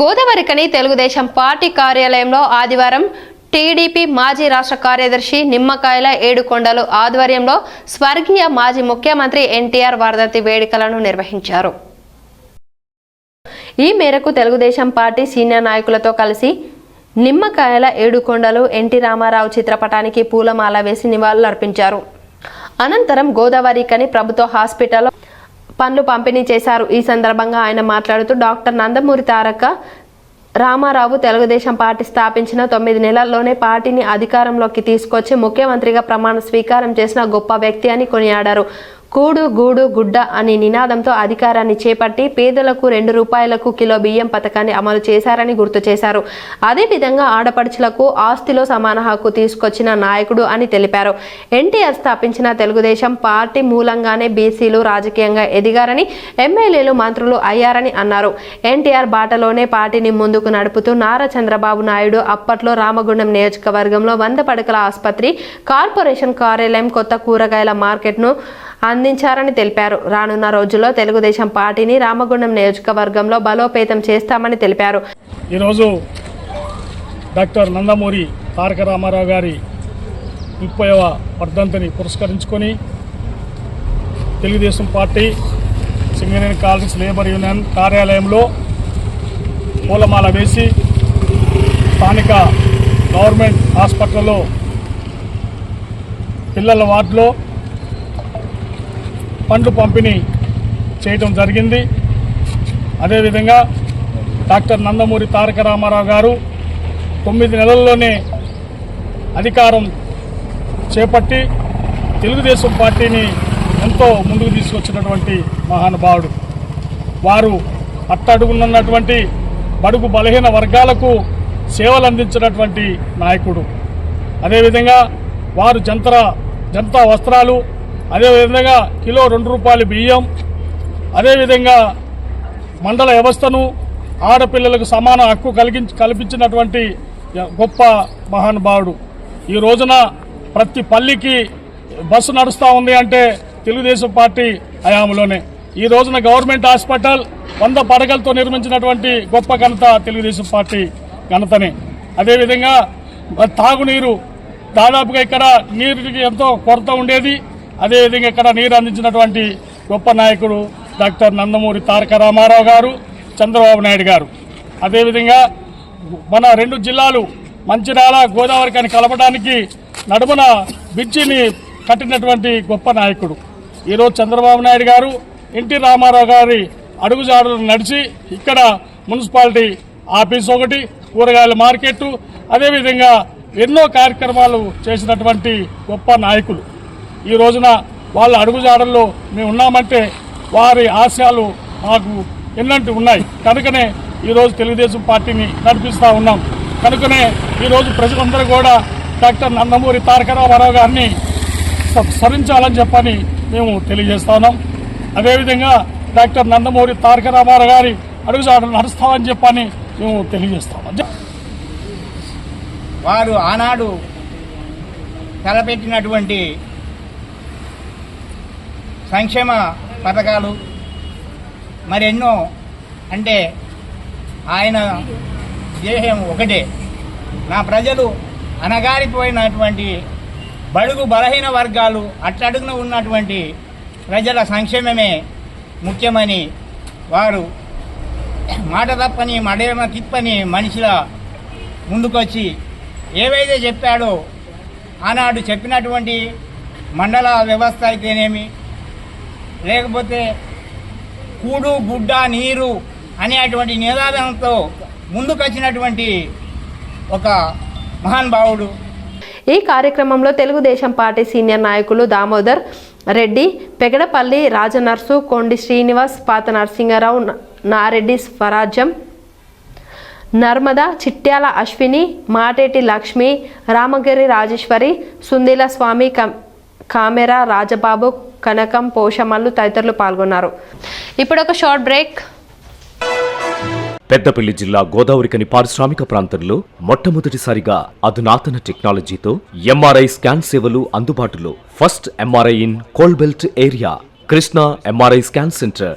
Godavarikhani Telugu Desam party కార్యాలయంలో ఆదివారం TDP మాజీ రాష్ట్ర కార్యదర్శి నిమ్మకాయల ఏడుకొండలు ఆధ్వర్యంలో స్వర్గీయ మాజీ ముఖ్యమంత్రి ఎన్టీఆర్ వర్ధంతి వేడుకలను నిర్వహించారు. ఈ మేరకు తెలుగుదేశం పార్టీ సీనియర్ నాయకులతో కలిసి నిమ్మకాయల ఏడుకొండలు ఎన్టీ రామారావు చిత్రపటానికి పూలమాల వేసి నివాళులర్పించారు. అనంతరం గోదావరికని ప్రభుత్వ హాస్పిటల్లో పనులు పంపిణీ చేశారు. ఈ సందర్భంగా ఆయన మాట్లాడుతూ డాక్టర్ నందమూరి తారక రామారావు తెలుగుదేశం పార్టీ స్థాపించిన తొమ్మిది నెలల్లోనే పార్టీని అధికారంలోకి తీసుకొచ్చి ముఖ్యమంత్రిగా ప్రమాణ స్వీకారం చేసిన గొప్ప వ్యక్తి అని కొనియాడారు. కూడు గూడు గుడ్డ అనే నినాదంతో అధికారాన్ని చేపట్టి పేదలకు రెండు రూపాయలకు కిలో బియ్యం పథకాన్ని అమలు చేశారని గుర్తు చేశారు. అదేవిధంగా ఆడపడుచులకు ఆస్తిలో సమాన హక్కు తీసుకొచ్చిన నాయకుడు అని తెలిపారు. ఎన్టీఆర్ స్థాపించిన తెలుగుదేశం పార్టీ మూలంగానే బీసీలు రాజకీయంగా ఎదిగారని ఎమ్మెల్యేలు మంత్రులు అయ్యారని అన్నారు. ఎన్టీఆర్ బాటలోనే పార్టీని ముందుకు నడుపుతూ నారా చంద్రబాబు నాయుడు అప్పట్లో రామగుండం నియోజకవర్గంలో వంద పడకల ఆసుపత్రి కార్పొరేషన్ కార్యాలయం కొత్త కూరగాయల మార్కెట్ను అందించారని తెలిపారు. రానున్న రోజుల్లో తెలుగుదేశం పార్టీని రామగుండం నియోజకవర్గంలో బలోపేతం చేస్తామని తెలిపారు. ఈరోజు డాక్టర్ నందమూరి తారక రామారావు గారి ముప్పైవ వర్ధంతిని పురస్కరించుకొని Telugu Desam party Singareni colonies labour union కార్యాలయంలో పూలమాల వేసి స్థానిక గవర్నమెంట్ హాస్పిటల్లో పిల్లల వార్డులో పండ్లు పంపిణీ చేయడం జరిగింది. అదేవిధంగా డాక్టర్ నందమూరి తారక రామారావు గారు తొమ్మిది నెలల్లోనే అధికారం చేపట్టి తెలుగుదేశం పార్టీని ఎంతో ముందుకు తీసుకొచ్చినటువంటి మహానుభావుడు. వారు అట్టడుగునున్నటువంటి బడుగు బలహీన వర్గాలకు సేవలు అందించినటువంటి నాయకుడు. అదేవిధంగా వారు జంతర జంతా వస్త్రాలు అదేవిధంగా కిలో రెండు రూపాయలు బియ్యం అదేవిధంగా మండల వ్యవస్థను ఆడపిల్లలకు సమాన హక్కు కలిగించి కల్పించినటువంటి గొప్ప మహానుభావుడు. ఈ రోజున ప్రతి పల్లికి బస్సు నడుస్తూ ఉంది అంటే తెలుగుదేశం పార్టీ హయాంలోనే. ఈ రోజున గవర్నమెంట్ హాస్పిటల్ వంద పడగలతో నిర్మించినటువంటి గొప్ప ఘనత తెలుగుదేశం పార్టీ ఘనతనే. అదేవిధంగా తాగునీరు దాదాపుగా ఇక్కడ నీరుకి ఎంతో కొరత ఉండేది. అదేవిధంగా ఇక్కడ నీరు అందించినటువంటి గొప్ప నాయకుడు డాక్టర్ నందమూరి తారక రామారావు గారు చంద్రబాబు నాయుడు గారు. అదేవిధంగా మన రెండు జిల్లాలు మంచిర్యాల గోదావరి కానీ కలపడానికి నడుమున బ్రిడ్జిని కట్టినటువంటి గొప్ప నాయకుడు. ఈరోజు చంద్రబాబు నాయుడు గారు ఎన్టీ రామారావు గారి అడుగుజాడలు నడిచి ఇక్కడ మున్సిపాలిటీ ఆఫీస్ ఒకటి కూరగాయల మార్కెట్ అదేవిధంగా ఎన్నో కార్యక్రమాలు చేసినటువంటి గొప్ప నాయకులు. ఈ రోజున వాళ్ళ అడుగుజాడల్లో మేము ఉన్నామంటే వారి ఆశయాలు మాకు ఎన్నంటి ఉన్నాయి. కనుకనే ఈరోజు తెలుగుదేశం పార్టీని నడిపిస్తూ ఉన్నాం. కనుకనే ఈరోజు ప్రజలందరూ కూడా డాక్టర్ నందమూరి తారక రామారావు గారిని స్మరించాలని చెప్పని మేము తెలియజేస్తా ఉన్నాం. అదేవిధంగా డాక్టర్ నందమూరి తారక రామారావు గారి అడుగుజాడలు నడుస్తామని చెప్పని మేము తెలియజేస్తాం వారు ఆనాడు తలపెట్టినటువంటి సంక్షేమ పథకాలు మరెన్నో అంటే ఆయన ధ్యేయం ఒకటే. నా ప్రజలు అనగారిపోయినటువంటి బడుగు బలహీన వర్గాలు అట్టడుగున ఉన్నటువంటి ప్రజల సంక్షేమమే ముఖ్యమని వారు మాట తప్పని మడేమ తిప్పని మనిషిల ముందుకొచ్చి ఏవైతే చెప్పాడో ఆనాడు చెప్పినటువంటి మండల వ్యవస్థ అయితేనేమి లేకపోతే కూడు గుడ్డ నీరు అనేటువంటి నినాదంతో ముందుకొచ్చినటువంటి ఒక మహానుభావుడు ఈ కార్యక్రమంలో తెలుగుదేశం పార్టీ సీనియర్ నాయకులు దామోదర్ రెడ్డి పెగడపల్లి రాజనర్సు కొండి శ్రీనివాస్ పాత నరసింహారావు నారెడ్డి స్వరాజ్యం నర్మద చిట్యాల అశ్విని మాటేటి లక్ష్మి రామగిరి రాజేశ్వరి సుందీల స్వామి కం- కామెరా రాజబాబు కనకం పోషమల్లు తదితరులు పాల్గొన్నారు. ఇప్పుడు ఒక షార్ట్ బ్రేక్. పెద్దపల్లి జిల్లా గోదావరికని పారిశ్రామిక ప్రాంతంలో మొట్టమొదటిసారిగా అధునాతన టెక్నాలజీతో ఎంఆర్ఐ స్కాన్ సేవలు అందుబాటులో. First MRI in coal belt area. Krishna MRI scan centre.